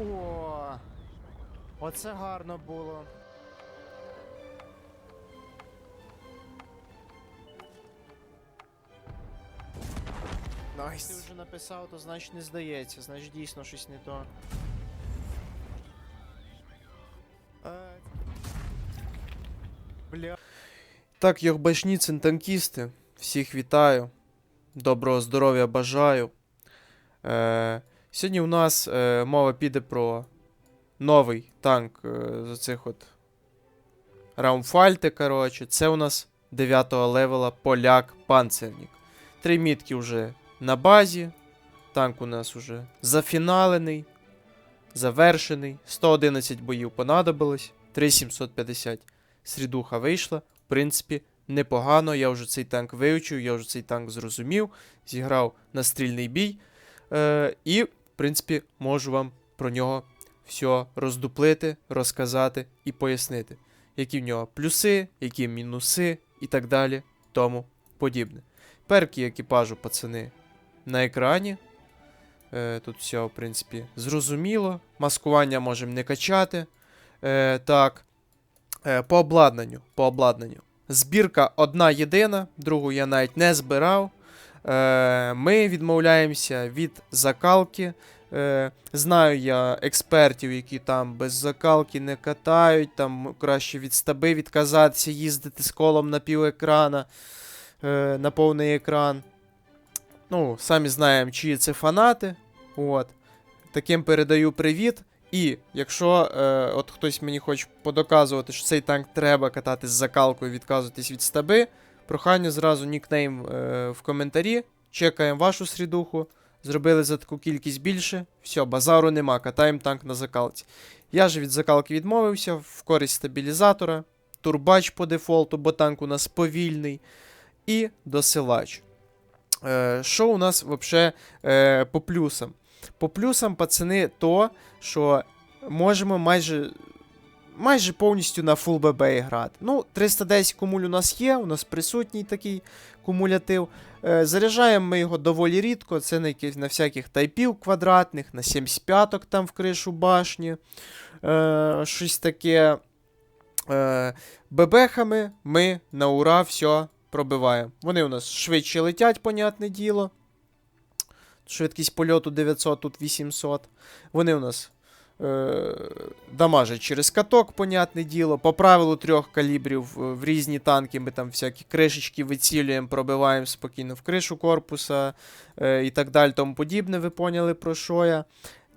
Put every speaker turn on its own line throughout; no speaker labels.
О, оце гарно було. Ти вже написав, то значить не здається, значить дійсно щось не то. Е, Бля.
Так, Йохбашніцин, танкісти, всіх вітаю. Доброго здоров'я бажаю. Е, сьогодні у нас е, мова піде про новий танк е, з оцих от Раумфальти, коротше. Це у нас 9 левела поляк панцерник. Три мітки вже на базі. Танк у нас уже зафіналений, завершений. 111 боїв понадобилось. 3750 срідуха вийшла. В принципі, непогано. Я вже цей танк вивчив, я вже цей танк зрозумів, зіграв на стрільний бій. Е, і, принципі, можу вам про нього все роздуплити, розказати і пояснити, які в нього плюси, які мінуси і так далі, тому подібне. Перки екіпажу, пацани, на екрані. Е, тут все, в принципі, зрозуміло. Маскування можемо не качати. Е, так. Е, по обладнанню. По обладнанню. Збірка одна єдина, другу я навіть не збирав. Е, ми відмовляємося від закалки. Е, знаю я експертів, які там без закалки не катають, там краще від стаби відказатися, їздити з колом на пів екрана, е, на повний екран. Ну, самі знаємо, чиї це фанати. От. Таким передаю привіт. І якщо е, от хтось мені хоче подоказувати, що цей танк треба катати з закалкою, відказуватись від стаби, прохання зразу нікнейм е, в коментарі. Чекаємо вашу срідуху. Зробили за таку кількість більше. Все, базару нема, катаємо танк на закалці. Я же від закалки відмовився в користь стабілізатора, турбач по дефолту, бо танк у нас повільний. І досилач. Е, що у нас взагалі е, по плюсам? По плюсам, пацани, то, що можемо майже. Майже повністю на Full BB грати. Ну, 310 кумуль у нас є, у нас присутній такий кумулятив. Е, заряджаємо ми його доволі рідко. Це на, на всяких тайпів квадратних, на 75 там в кришу башні. Е, щось таке. Е, бебехами ми на ура все пробиваємо. Вони у нас швидше летять, понятне діло. Швидкість польоту 900, тут 800. Вони у нас е, дамажать через каток, понятне діло. По правилу трьох калібрів е, в різні танки ми там всякі кришечки вицілюємо, пробиваємо спокійно в кришу корпуса е, і так далі, тому подібне. Ви поняли про що я.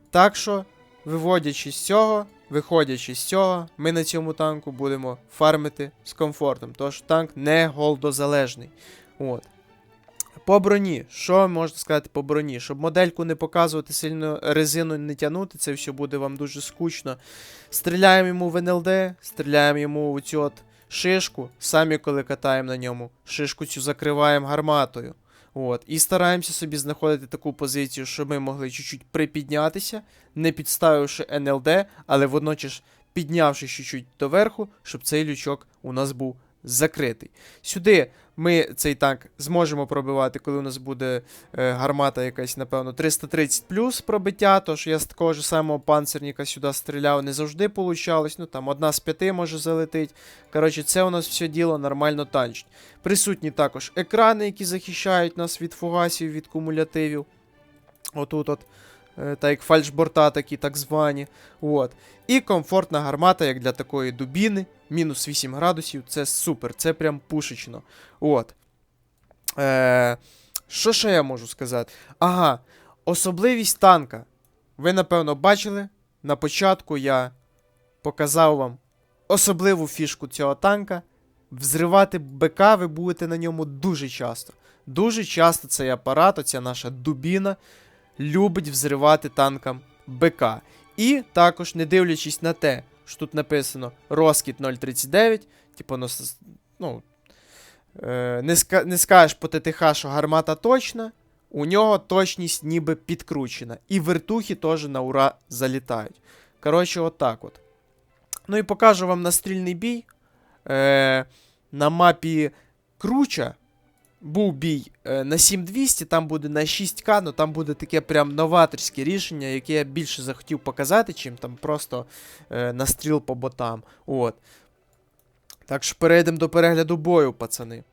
Так що, виводячи з цього, виходячи з цього, ми на цьому танку будемо фармити з комфортом. Тож танк не голдозалежний. От. По броні, що можна сказати по броні? Щоб модельку не показувати, сильно резину не тягнути, це все буде вам дуже скучно. Стріляємо йому в НЛД, стріляємо йому у цю от шишку. Самі коли катаємо на ньому, шишку цю закриваємо гарматою. От. І стараємося собі знаходити таку позицію, щоб ми могли чуть-чуть припіднятися, не підставивши НЛД, але водночас піднявши чуть-чуть доверху, щоб цей лючок у нас був закритий. Сюди ми цей танк зможемо пробивати, коли у нас буде е, гармата якась, напевно, 330 плюс пробиття, тож я з такого ж самого панцерника сюди стріляв, не завжди получалось. Ну там одна з п'яти може залетить. Коротше, це у нас все діло нормально танчить. Присутні також екрани, які захищають нас від фугасів, від кумулятивів. Отут от. Е, Та як фальшборта такі так звані. От. І комфортна гармата, як для такої дубіни. Мінус 8 градусів. Це супер, це прям пушечно. От. Е, що ще я можу сказати? Ага, особливість танка. Ви, напевно, бачили. На початку я показав вам особливу фішку цього танка. Взривати БК ви будете на ньому дуже часто. Дуже часто цей апарат, оця наша дубіна, любить взривати танкам БК. І також, не дивлячись на те, що тут написано розкіт 039, типу, ну, ну е, не, ска- не скажеш по ТТХ, що гармата точна, у нього точність ніби підкручена. І вертухи теж на ура залітають. Коротше, отак от. Ну і покажу вам настрільний бій. Е, на мапі Круча був бій е, на 7200, там буде на 6К, ну там буде таке прям новаторське рішення, яке я більше захотів показати, чим там просто е, настріл по ботам. От. Так що перейдемо до перегляду бою, пацани.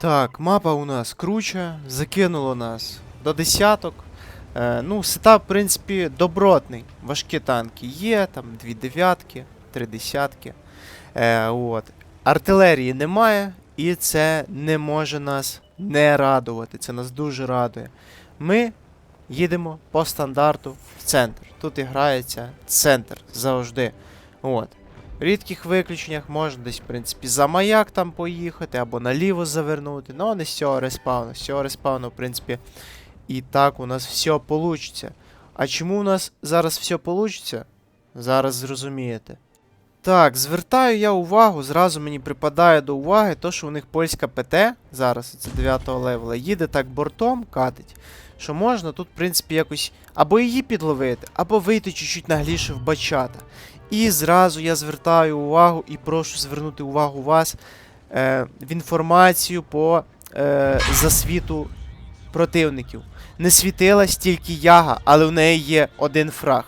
Так, мапа у нас круче, закинуло нас до десяток. Е, ну, сетап, в принципі, добротний. Важкі танки є, там дві дев'ятки, три десятки. Е, от. Артилерії немає, і це не може нас не радувати. Це нас дуже радує. Ми їдемо по стандарту в центр. Тут і грається центр завжди. От. В рідких виключеннях можна десь, в принципі, за маяк там поїхати або наліво завернути. Ну, не з цього респауну. З цього респауну, в принципі, і так у нас все вийде. А чому у нас зараз все вийде? Зараз зрозумієте. Так, звертаю я увагу, зразу мені припадає до уваги то, що у них польська ПТ, зараз це 9 левела, їде так бортом, катить, що можна тут, в принципі, якось або її підловити, або вийти чуть-чуть нагліше в бачата. І зразу я звертаю увагу і прошу звернути увагу вас е, в інформацію по е, засвіту противників. Не світилась тільки яга, але в неї є один фраг.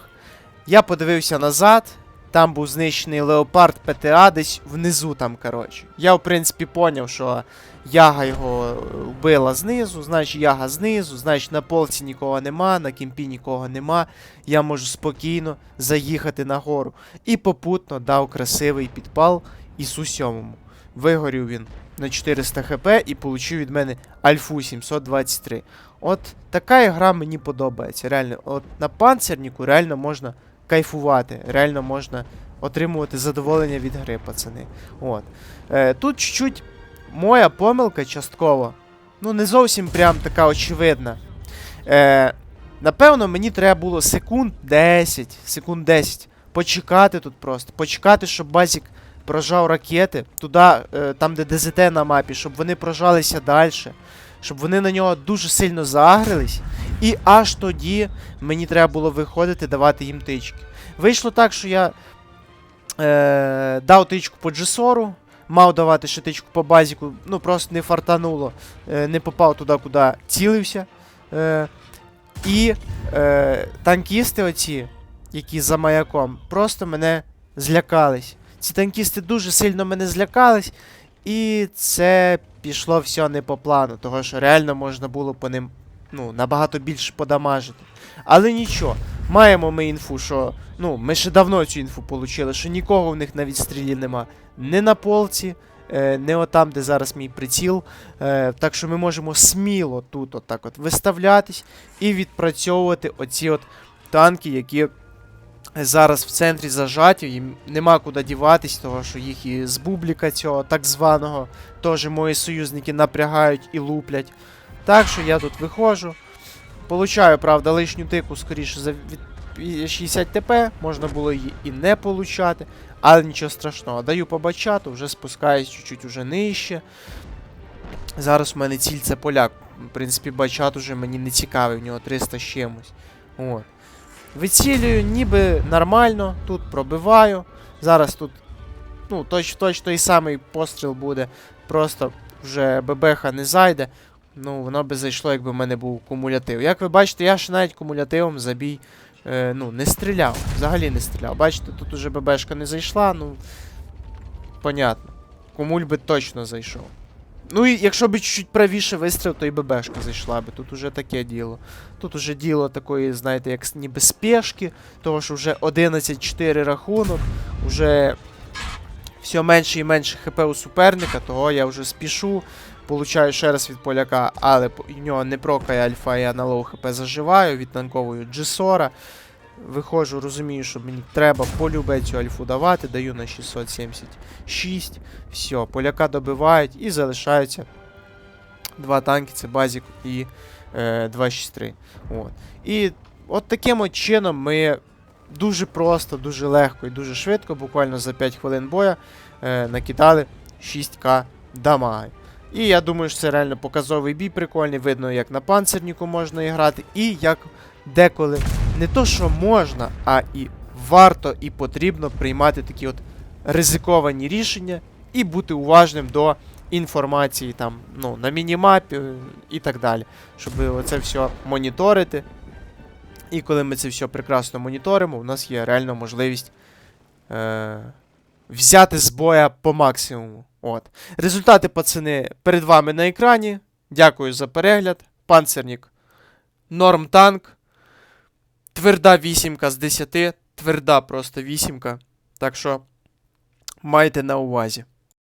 Я подивився назад, там був знищений леопард ПТА десь внизу там, коротше. Я, в принципі, поняв, що яга його е, вбила знизу, значить яга знизу, значить на полці нікого нема, на кімпі нікого нема. Я можу спокійно заїхати на гору. І попутно дав красивий підпал Ісу 7. Вигорів він на 400 хп і получив від мене Альфу 723. От така гра мені подобається. Реально, от на панцерніку реально можна кайфувати, реально можна отримувати задоволення від гри, пацани. От. Е, тут чуть-чуть моя помилка частково. Ну, не зовсім прям така очевидна. Е, напевно, мені треба було секунд 10, секунд 10 почекати тут просто. Почекати, щоб базік прожав ракети туди, е, там, де ДЗТ на мапі, щоб вони прожалися далі, щоб вони на нього дуже сильно загрились. І аж тоді мені треба було виходити, давати їм тички. Вийшло так, що я е, дав тичку по Джесору, мав давати ще тичку по базіку, ну просто не фартануло, е, не попав туди, куди цілився. Е, і е, танкісти оці, які за маяком, просто мене злякались. Ці танкісти дуже сильно мене злякались, і це пішло все не по плану, того що реально можна було по ним ну, набагато більше подамажити. Але нічого, маємо ми інфу, що ну, ми ще давно цю інфу отримали, що нікого в них на відстрілі нема. Не на полці, е, не отам, де зараз мій приціл. Е, так що ми можемо сміло тут отак от виставлятись і відпрацьовувати оці от танки, які зараз в центрі зажаті, їм нема куди діватись, того що їх і з бубліка цього так званого теж мої союзники напрягають і луплять. Так що я тут виходжу. Получаю, правда, лишню тику, скоріше за від 60 ТП, можна було її і не получати, але нічого страшного. Даю по бачату, вже спускаюсь чуть-чуть уже нижче. Зараз у мене ціль це поляк. В принципі, бачат уже мені не цікавий, в нього 300 з чимось. От. Вицілюю, ніби нормально, тут пробиваю. Зараз тут, ну, точ, точ той самий постріл буде. Просто вже ББХ не зайде. Ну, воно би зайшло, якби в мене був кумулятив. Як ви бачите, я ще навіть кумулятивом за бій е, ну, не стріляв. Взагалі не стріляв. Бачите, тут уже ББшка не зайшла, ну. Понятно. Кумуль би точно зайшов. Ну і якщо б чуть-чуть правіше вистріл, то і ББшка зайшла би. Тут уже таке діло. Тут уже діло такої, знаєте, як ніби спешки, того що вже 11-4 рахунок, вже все менше і менше ХП у суперника, того я вже спішу. Получаю ще раз від поляка, але в нього не прокає альфа, я на лоу хп заживаю, відтанковую Джесора. Виходжу, розумію, що мені треба полюбе цю альфу давати, даю на 676. Все, поляка добивають і залишаються два танки, це Базік і е, 263. От. І от таким от чином ми дуже просто, дуже легко і дуже швидко, буквально за 5 хвилин боя, е, накидали 6к дамаги. І я думаю, що це реально показовий бій прикольний. Видно, як на панцирніку можна грати, і як деколи не то, що можна, а і варто і потрібно приймати такі от ризиковані рішення і бути уважним до інформації там, ну, на мінімапі е, і так далі. Щоб оце все моніторити. І коли ми це все прекрасно моніторимо, у нас є реальна можливість е- взяти з боя по максимуму. От. Результати, пацани, перед вами на екрані. Дякую за перегляд. Панцернік. Норм танк. Тверда вісімка з 10. Тверда просто вісімка. Так що майте на увазі.